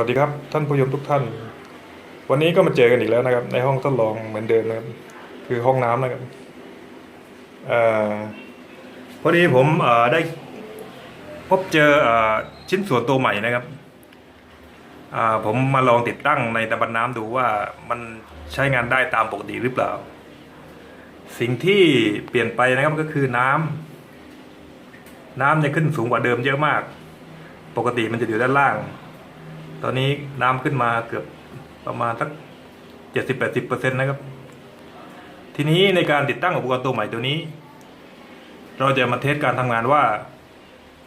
วัสดีครับท่านผู้ชมทุกท่าน วันนี้ก็มาเจอกันอีกแล้วนะครับ ในห้องทดลองเหมือนเดิมนะครับ คือห้องน้ำนะครับอพอดีผมอได้พบเจออชิ้นส่วนตัวใหม่นะครับอผมมาลองติดตั้งในตะบันน้ำดูว่ามันใช้งานได้ตามปกติหรือเปล่า สิ่งที่เปลี่ยนไปนะครับก็คือน้ำน้ำเนี่ยขึ้นสูงกว่าเดิมเยอะมาก ปกติมันจะอยู่ด้านล่าง ตอนนี้น้ำขึ้นมาเกือบประมาณสักเจ็ดสิบแปดสิบเปอร์เซ็นต์นะครับ ทีนี้ในการติดตั้งอุปกรณ์ตัวใหม่ตัวนี้ เราจะมาเทสการทำงานว่า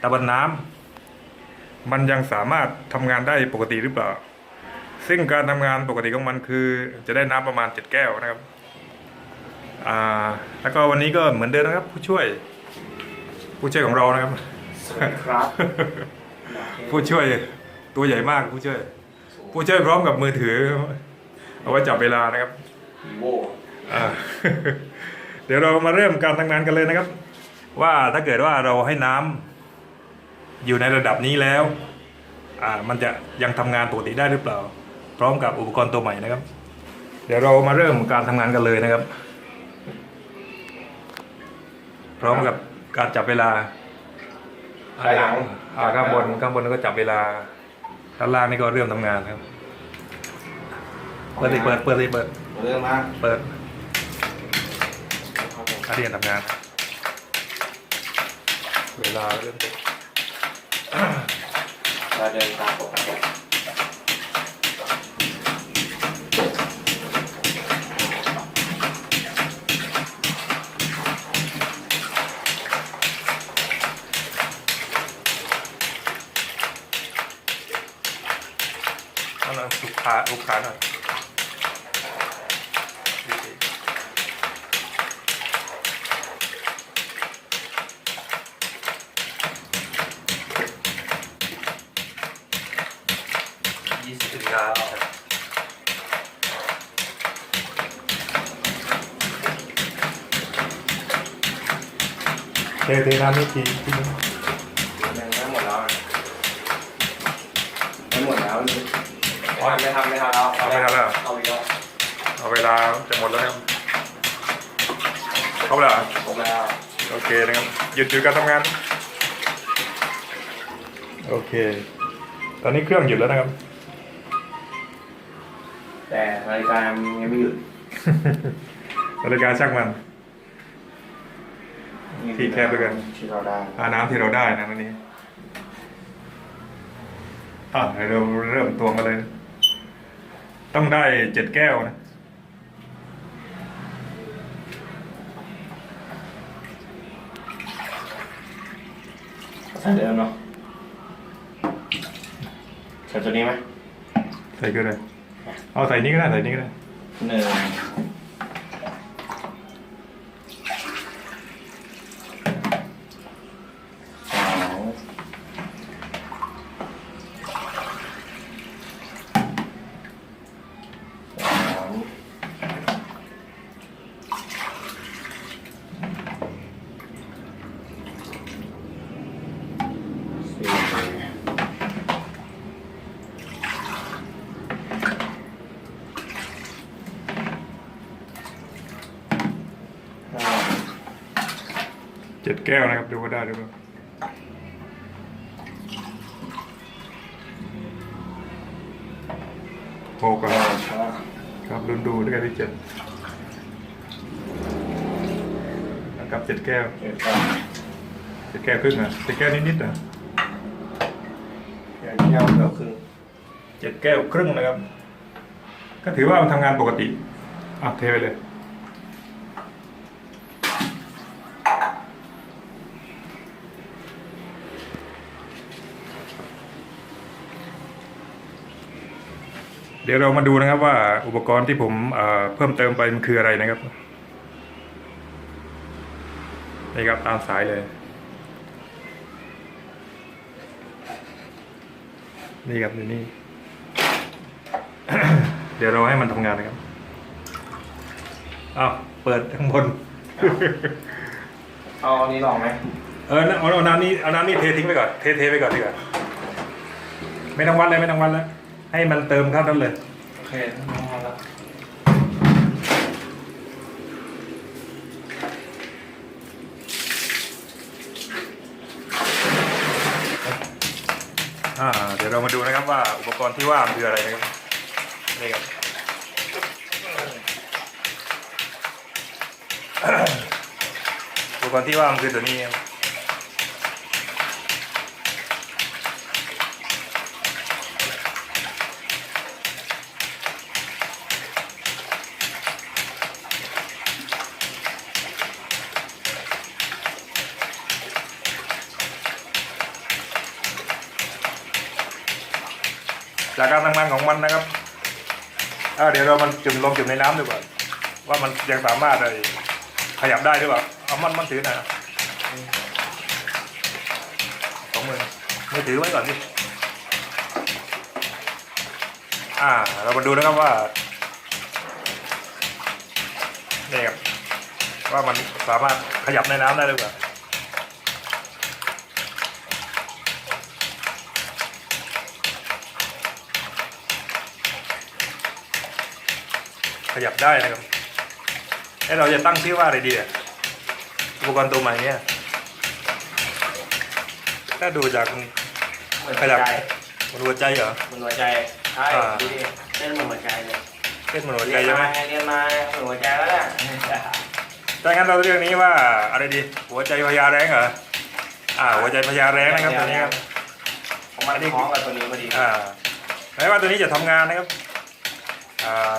ตะบันน้ำมันยังสามารถทำงานได้ปกติหรือเปล่า ซึ่งการทำงานปกติของมันคือ จะได้น้ำประมาณเจ็ดแก้วนะครับอ่าแล้วก็วันนี้ก็เหมือนเดิมนะครับ ผู้ช่วย ผู้ช่วยของเรานะครับ สวัสดีครับ ผู้ช่วย ตัวใหญ่มากผู้ช่วย ผู้ช่วยพร้อมกับมือถือ เอาไว้จับเวลานะครับวีโวอ่า เดี๋ยวเรามาเริ่มการทำงานกันเลยนะครับ ว่าถ้าเกิดว่าเราให้น้ำอยู่ในระดับนี้แล้วอ่ามันจะยังทำงานปกติได้หรือเปล่า พร้อมกับอุปกรณ์ตัวใหม่นะครับ เดี๋ยวเรามาเริ่มการทำงานกันเลยนะครับ พร้อมกับการจับเวลาภายหลัง อ่าข้างบนข้างบนก็จับเวลา ด้านล่างนี่ก็เริ่มทำงานครับ เปิดสิเปิดเปิดสิเปิด เรื่องมากเปิดครับผมอาเรียนทำงาน เวลาเริ่มต้นเราเดินตามปกติ ลูกขาลูกขาหน่อยยี่สิบนาฬิกาเทเทน้ำนี่ทีทีนึ ไม่ทำไม่ทำแล้วเอาไปแล้วเหรอเอาอีกแล้วเอาเวลาจะหมดแล้วครับครบแล้วเหรอผมแล้วโอเคนะครับหยุดหยุดการทำงาน โอเค ตอนนี้เครื่องหยุดแล้วนะครับ แต่รายการยังไม่หยุดนาฬิกาช่างมัน ที่แคบด้วยกันที่เราได้อาน้ำที่เราได้นะวันนี้อะเดี๋ยวเราเริ่มตวงกันเลย ต้องได้เจ็ดแก้วนะ ใส่เดิมเนาะใส่ตัวนี้ไหมใส่ก็ได้ เอาใส่นี้ก็ได้ ใส่นี้ก็ได้หนึ่ง จ็ดแก้วนะครับ ดูว่าได้หรือเปล่าหกแปอะดครับครับรุนดูด้วยกันที่เจ็ดนะครับเจ็ดแก้วเจ็ดครับเจ็ดแก้วครึ่งอะเจ็ดแก้วนิดๆอะเจ็ดเที่ยวเกือบครึ่งเจ็ดแก้วครึ่งนะครับ ก็ถือว่ามันทำงานปกติอะเทไปเลย ดี๋ยวเรามาดูนะครับว่าอุปกรณ์ที่ผมเอ่อเพิ่มเติมไปมันคืออะไรนะครับนี่ครับตามสายเลย นี่ครับอยู่นี่เดี๋ยวเราให้มันทำงานนะครับอ้าวเปิดข้างบน เอาอันนี้ลองไหมเออเอาเอาน้ำนี่เอาน้ำนี่เททิ้งไปก่อนเทเทไปก่อนดีกว่าไม่ต้องวัดเลยไม่ต้องวัดแล้ว ให้มันเติมเข้านั้นเลย โอเคน้องมาแล้วอ่า เดี๋ยวเรามาดูนะครับว่าอุปกรณ์ที่ว่ามันคืออะไรนะครับนี่ครับ อุปกรณ์ที่ว่ามันคือตัวนี้ครับ การทำงานของมันนะครับเดี๋ยวเรามันจุ่มลงจุ่มในน้ำดูก่อนว่ามันยังสามารถขยับได้หรือเปล่าเอามันมันถือหน่อยนะสองมือมือถือไว้ก่อนดิอ่า เรามาดูนะครับว่านี่ครับว่ามันสามารถขยับในน้ำได้หรือเปล่า ขยับได้นะครับเอ้เราจะตั้งชื่อว่าอะไรดีอะอุปกรณ์ตัวใหม่เนี่ย ถ้าดูจากเหมือนขหัวยับใจมันหัวใจเหรอ เหมือนหัวใจใช่อ่าดูดิเต้นเหมือนหัวใจเลยเส้นมันหัวเรีใจยนใช่ไหมมาเรียนมาเหมือนหัวใจแล้วน่ะถ้างั้นเราเรื่องนี้ว่าอะไรดี หัวใจพญาแรงเหรอ อ่า หัวใจพญาแรงนะครับตัวนี้ครับของมันคล้องกับตัวนี้พอดีอ่าแม้ว่าตัวนี้จะทำงานนะครับอ่า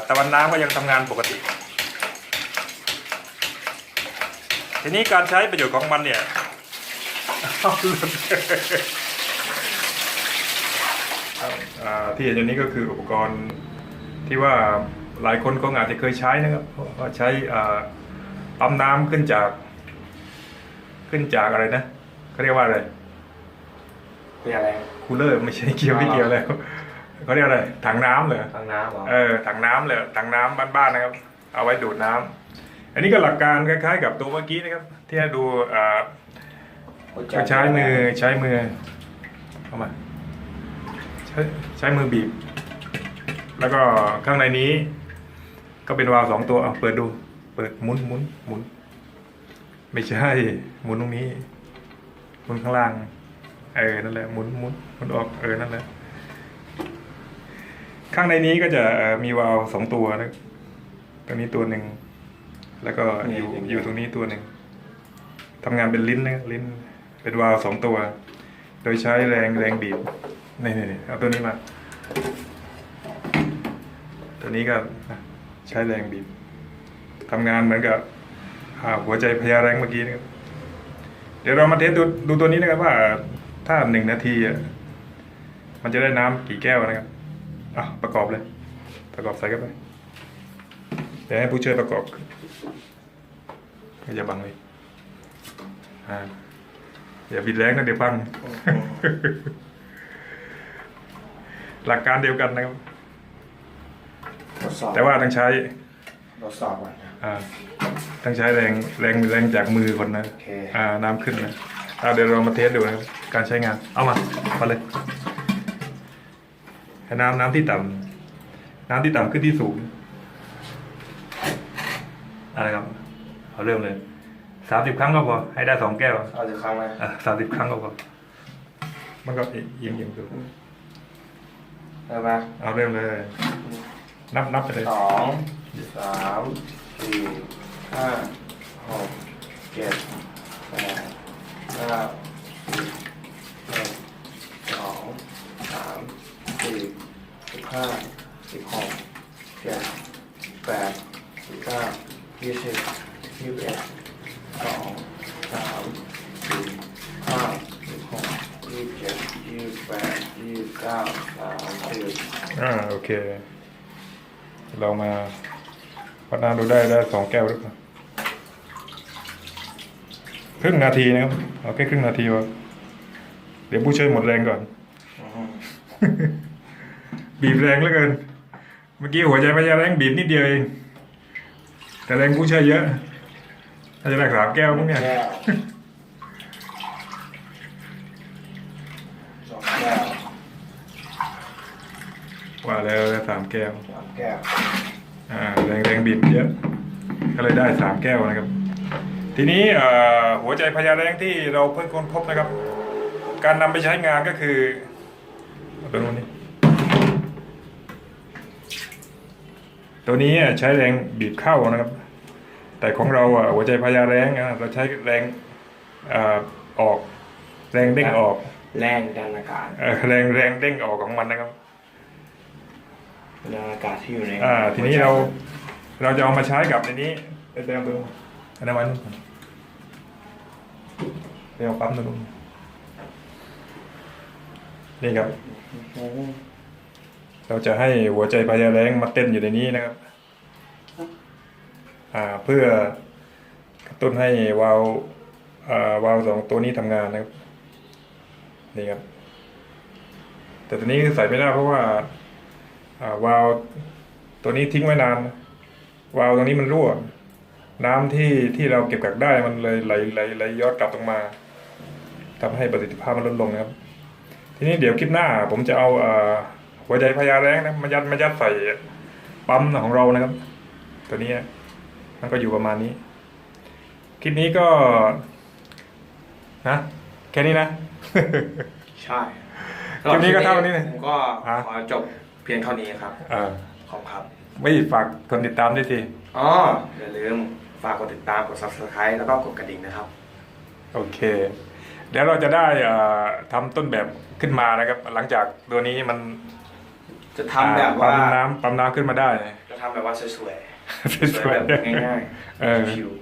ตะวันน้ำก็ยังทำงานปกติ ทีนี้การใช้ประโยชน์ของมันเนี่ยเอาหลุดอ่าที่เห็นอยู่นี้ก็คืออุปกรณ์ที่ว่าหลายคนคงอาจจะเคยใช้นะครับว่าใช้อ่าปั๊มน้ำขึ้นจาก ขึ้นจากอะไรนะเขาเรียกว่าอะไรเป็นอะไรคูลเลอร์ไม่ใช่เกี่ยวไม่เกี่ยวแล้ว เขาเรียกอะไรถังน้ำเหรอทางน้ำเหรอเออถังน้ำเลยถังน้ำบ้านๆนะครับ เอาไว้ดูดน้ำอันนี้ก็หลักการคล้ายๆ กับตัวเมื่อกี้นะครับ ที่ให้ดูอ่าหัวใจก็ใช้มือใช้มือเข้ามาใช้ใช้มือบีบ แล้วก็ข้างในนี้ ก็เป็นวาล์วสองตัวเอาเปิดดู เปิดหมุนหมุนหมุน ไม่ใช่หมุนตรงนี้หมุนข้างล่างเออนั่นแหละหมุนหมุนหมุนออกเออนั่นแหละ ข้างในนี้ก็จะเอ่อมีวาล์วสองตัวนะตรงนี้ตัวหนึ่ง แล้วก็อยู่อยู่ตรงนี้ตัวหนึ่งทำงานเป็นลิ้นนะลิ้น เป็นวาล์วสองตัว โดยใช้แรงแรงบีบนี่นี่นี่เอาตัวนี้มา ตัวนี้ก็ใช้แรงบีบทำงานเหมือนกับอ่าหัวใจพญาแรงเมื่อกี้นะครับเดี๋ยวเรามาเทสดูดูตัวนี้นะครับว่าถ้าหนึ่งนาทีอะมันจะได้น้ำกี่แก้วนะครับ อะประกอบเลย ประกอบใส่เข้าไป เดี๋ยวให้ผู้ช่วยประกอบอย่าบังเลยอ่าอย่าบิดแรงนะเดี๋ยวพัง หลักการเดียวกันนะครับทดสอบแต่ว่าต้องใช้ทดสอบก่อนนะอ่าต้องใช้แรงแรงแรงจากมือคนนะโอเคอ่าน้ำขึ้นนะเอาเดี๋ยวเรามาเทสดูนะครับการใช้งาน เอามามาเลย ให้น้ำน้ำที่ต่ำน้ำที่ต่ำขึ้นที่สูงอะไรครับเอาเริ่มเลยสามสิบครั้งก็พอให้ได้สองแก้วเอาจะครั้งไหมอะสามสิบครั้งก็พอมันก็เอียงเอียงดูได้ปะเอาเริ่มเลย นับนับไปเลยสองสามสี่ห้าหกเจ็ดแปดเก้าสิบหนึ่งสองสามสี่สิบ ห้าสิบหกเจ็ดแปดสิบเก้ายี่สิบยี่สิบเอ็ดสองสามสี่ห้าสิบหกยี่สิบเจ็ดยี่สิบแปดยี่สิบเก้าสามสิบอ่าโอเค เรามาวัดน้ำดูได้ได้สองแก้วหรือเปล่าครึ่งนาทีนะครับ เอาแค่ครึ่งนาทีวะเดี๋ยวผู้ช่วยหมดแรงก่อน บีบแรงเหลือเกิน เมื่อกี้หัวใจพยาแรงบีบนิดเดียวเอง แต่แรงผู้ช่วยเยอะถ้าจะได้สามแก้วพวกเนี่ยแก้วสองแก้วว่าแล้วได้สามแก้วสามแก้ว อ่าแรงแรงบิดเยอะ ก็เลยได้สามแก้วนะครับ ทีนี้เอ่อหัวใจพญาแรงที่เราเพิ่งค้นพบนะครับ การนำไปใช้งานก็คือตัวนี้ ตัวนี้ใช้แรงบีบเข้านะครับ แต่ของเราอะหัวใจพญาแรงอะเราใช้แรงอ่าออก แรงเด้งออก แรงดันอากาศเอ่อแรงแรงเด้งออกของมันนะครับแรงอากาศที่อยู่ในอ่าทีนี้เราเราจะเอามาใช้กับในนี้เดี๋ยวเอาดูอันนั้นมันเดี๋ยวเอาปั๊มดูนี่ครับโอ้โห เราจะให้หัวใจพญาแรงมาเต้นอยู่ในนี้นะครับ อ่าเพื่อกระตุ้นให้วาล์วาวาล์วสองตัวนี้ทำงานนะครับนี่ครับ แต่ตัวนี้ใส่ไม่ได้เพราะว่าอ่าวาล์วตัวนี้ทิ้งไว้นาน วาล์วตรงนี้มันรั่ว น้ำที่ที่เราเก็บกักได้มันเลยไหลไหลไหลย้อนกลับลงมาทำให้ประสิทธิภาพมันลดลงนะครับ ทีนี้เดี๋ยวคลิปหน้าผมจะเอาอ่อ หัวใจพญาแรงนะมายัดมายัดใส่ปั๊มของเรานะครับ ตัวนี้มันก็อยู่ประมาณนี้ คลิปนี้ก็ นะแค่นี้นะ ใช่คลิปนี้ก็เท่านี้นะผมก็ฮะขอจบเพียงเท่านี้ครับอ่าขอบคุณครับไม่ฝากคนติดตามด้วยทีอ๋ออย่าลืมฝากกดติดตามกด subscribe แล้วก็กดกระดิ่งนะครับ โอเค เดี๋ยวเราจะได้เอ่อทำต้นแบบขึ้นมานะครับ หลังจากตัวนี้มัน จะทำแบบว่า ปั๊มน้ำปั๊มน้ำขึ้นมาได้ จะทำแบบว่าสวยๆสวยๆแบบง่ายเออ ๆชิวๆ